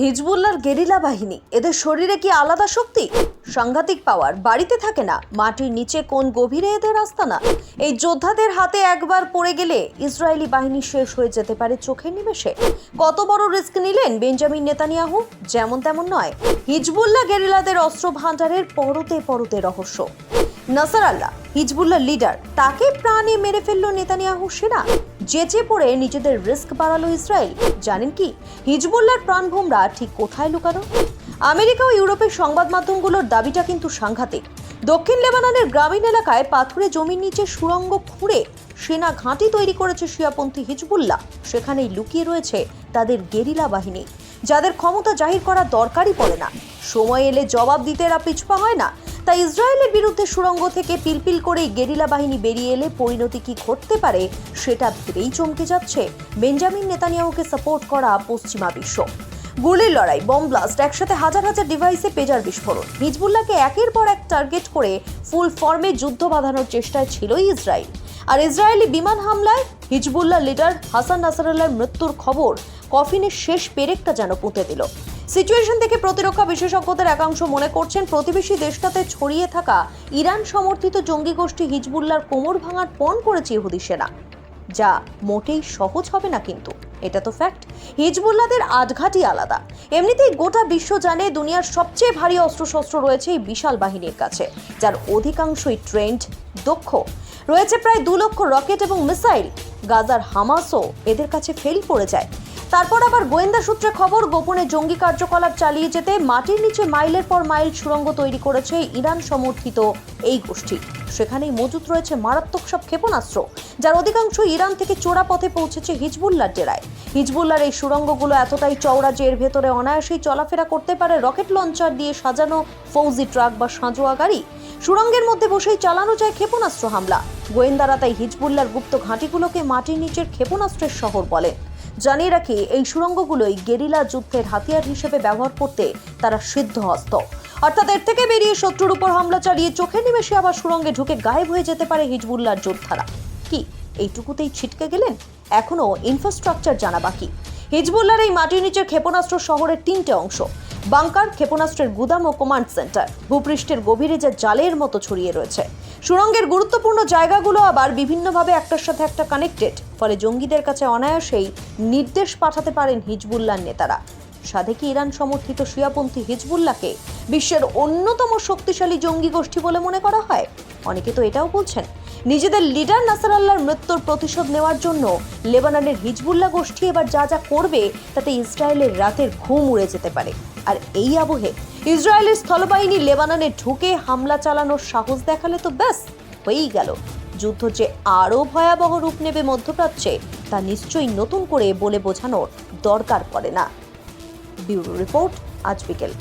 হিজবুল্লার গেরিলা বাহিনী, এদের শরীরে কি আলাদা শক্তি? সাংঘাতিক পাওয়ার বাড়িতে থাকে না, মাটির নিচে কোন গভীরে এদের আস্তানা? এই যোদ্ধাদের হাতে একবার পড়ে গেলে ইসরায়েলি বাহিনী শেষ হয়ে যেতে পারে চোখের নিমেষে। কত বড় রিস্ক নিলেন বেঞ্জামিন নেতানিয়াহু? যেমন তেমন নয়, হিজবুল্লাহ গেরিলাদের অস্ত্র ভাণ্ডারের পরতে পরতে রহস্য। নাসার আল্লাহ, হিজবুল্লাহ লিডার, তাকে প্রাণে মেরে ফেলল নেতানিয়াহু সেনা। যেচে পড়ে নিজেদের রিস্ক বাড়ালো ইসরায়েল। জানেন কি? হিজবুল্লাহর প্রাণভোমরা ঠিক কোথায় লুকানো? আমেরিকা ও ইউরোপের সংবাদ মাধ্যমগুলোর দাবিটা কিন্তু সাংঘাতিক। দক্ষিণ লেবাননের গ্রামীণ এলাকায় পাথুরে জমির নিচে সুড়ঙ্গ খুঁড়ে সেনা ঘাঁটি তৈরি করেছে শিয়াপন্থী হিজবুল্লাহ। সেখানেই লুকিয়ে রয়েছে তাদের গেরিলা বাহিনী। যাদের ক্ষমতা জাহির করা দরকারই পড়ে না। সময় এলে জবাব দিতে এরা পিছপা হয় না। তাই ইসরায়েলের বিরুদ্ধে সুড়ঙ্গ থেকে পিলপিল করে গেরিলা বাহিনী বেরিয়ে এলে পরিণতি কি ঘটতে পারে, সেটা ভেবেই চমকে যাচ্ছে বেঞ্জামিন নেতানিয়াহুকে সাপোর্ট করা পশ্চিমা বিশ্ব। গুলির লড়াই, বম ব্লাস্ট, একসাথে হাজার হাজার ডিভাইসে পেজার বিস্ফোরণ। হিজবুল্লাহকে একের পর এক টার্গেট করে ফুল ফর্মে যুদ্ধ বাঁধানোর চেষ্টায় ছিল ইসরায়েল। আর ইসরায়েলি বিমান হামলায় হিজবুল্লাহ লিডার হাসান নাসারুল্লাহর মৃত্যুর খবর কফিনের শেষ পেরেকটা যেন পুঁতে দিল। সিচুয়েশন থেকে প্রতিরক্ষা বিশেষজ্ঞদের একাংশ মনে করছেন প্রতিবেশী দেশটাতে ছড়িয়ে থাকা ইরান সমর্থিত জঙ্গি গোষ্ঠী হিজবুল্লাহর কোমর ভাঙার পণ করেছে ইহুদি সেনা। যা মোটেই সহজ হবে না কিন্তু। এটা তো ফ্যাক্ট হিজবুল্লাদের আটঘাটই আলাদা। এমনিতেই গোটা বিশ্ব জানে দুনিয়ার সবচেয়ে ভারী অস্ত্রশস্ত্র রয়েছে এই বিশাল বাহিনীর কাছে, যার অধিকাংশই ট্রেন্ড দক্ষ। রয়েছে প্রায় দু লক্ষ রকেট এবং মিসাইল। গাজার হামাসও এদের কাছে ফেল পড়ে যায়। তারপর আবার গোয়েন্দা সূত্রে খবর, গোপনে জঙ্গি কার্যকলাপ চালিয়ে যেতে মাটির নিচে মাইলের পর মাইল সুড়ঙ্গ তৈরি করেছে ইরান সমর্থিত এই গোষ্ঠী। সেখানেই মজুত রয়েছে মারাত্মক সব ক্ষেপণাস্ত্র, যার অধিকাংশ ইরান থেকে চোরা পথে পৌঁছেছে হিজবুল্লার ডেরায় হিজবুল্লার এই সুড়ঙ্গগুলো এতটাই চওড়া যে এর ভেতরে অনায়াসেই চলাফেরা করতে পারে রকেট লঞ্চার দিয়ে সাজানো ফৌজি ট্রাক বা সাঁজোয়া গাড়ি। সুড়ঙ্গের মধ্যে বসেই চালানো যায় ক্ষেপণাস্ত্র হামলা। গোয়েন্দারা তাই হিজবুল্লার গুপ্ত ঘাঁটিগুলোকে মাটির নিচের ক্ষেপণাস্ত্রের শহর বলে। জানিয়ে রাখি, এই সুড়ঙ্গগুলোই গেরিলা যুদ্ধের হাতিয়ার হিসেবে ব্যবহার করতে তারা সিদ্ধ সিদ্ধহস্ত। অর্থাৎ এর থেকে বেরিয়ে শত্রুর উপর হামলা চালিয়ে চোখে নিমেষে আবার সুড়ঙ্গে ঢুকে গায়েব হয়ে যেতে পারে হিজবুল্লার যোদ্ধারা। কি, এইটুকুতেই ছিটকে গেলেন? এখনও ইনফ্রাস্ট্রাকচার জানা বাকি। হিজবুল্লার এই মাটির নিচের ক্ষেপণাস্ত্র শহরের তিনটে অংশ। বাংকার, ক্ষেপণাস্ত্রের গুদাম ও কমান্ড সেন্টার ভূপৃষ্ঠের গভীরে যা জালের মতো ছড়িয়ে রয়েছে। সুড়ঙ্গের গুরুত্বপূর্ণ জায়গাগুলো আবার বিভিন্নভাবে একটার সাথে একটা কানেক্টেড ফলে জঙ্গিদের কাছে অনায়াসেই নির্দেশ পাঠাতে পারেন হিজবুল্লার নেতারা। সাধে কি ইরান সমর্থিত শিয়াপন্থী হিজবুল্লাহকে বিশ্বের অন্যতম শক্তিশালী জঙ্গি গোষ্ঠী বলে মনে করা হয়? অনেকে তো এটাও বলছেন, নিজেদের লিডার নাসার আল্লাহর মৃত্যুর প্রতিশোধ নেওয়ার জন্য লেবাননের হিজবুল্লাহ গোষ্ঠী এবার যা যা করবে, তাতে ইসরায়েলের রাতের ঘুম উড়ে যেতে পারে। আর এই আবহে ইসরায়েলের স্থলবাহিনী লেবাননে ঢুকে হামলা চালানোর সাহস দেখালে তো ব্যাস, হয়েই গেল। যুদ্ধ যে আরও ভয়াবহ রূপ নেবে মধ্যপ্রাচ্যে, তা নিশ্চয়ই নতুন করে বলে বোঝানোর দরকার পড়ে না। ব্যুরো রিপোর্ট, আজ বিকেল।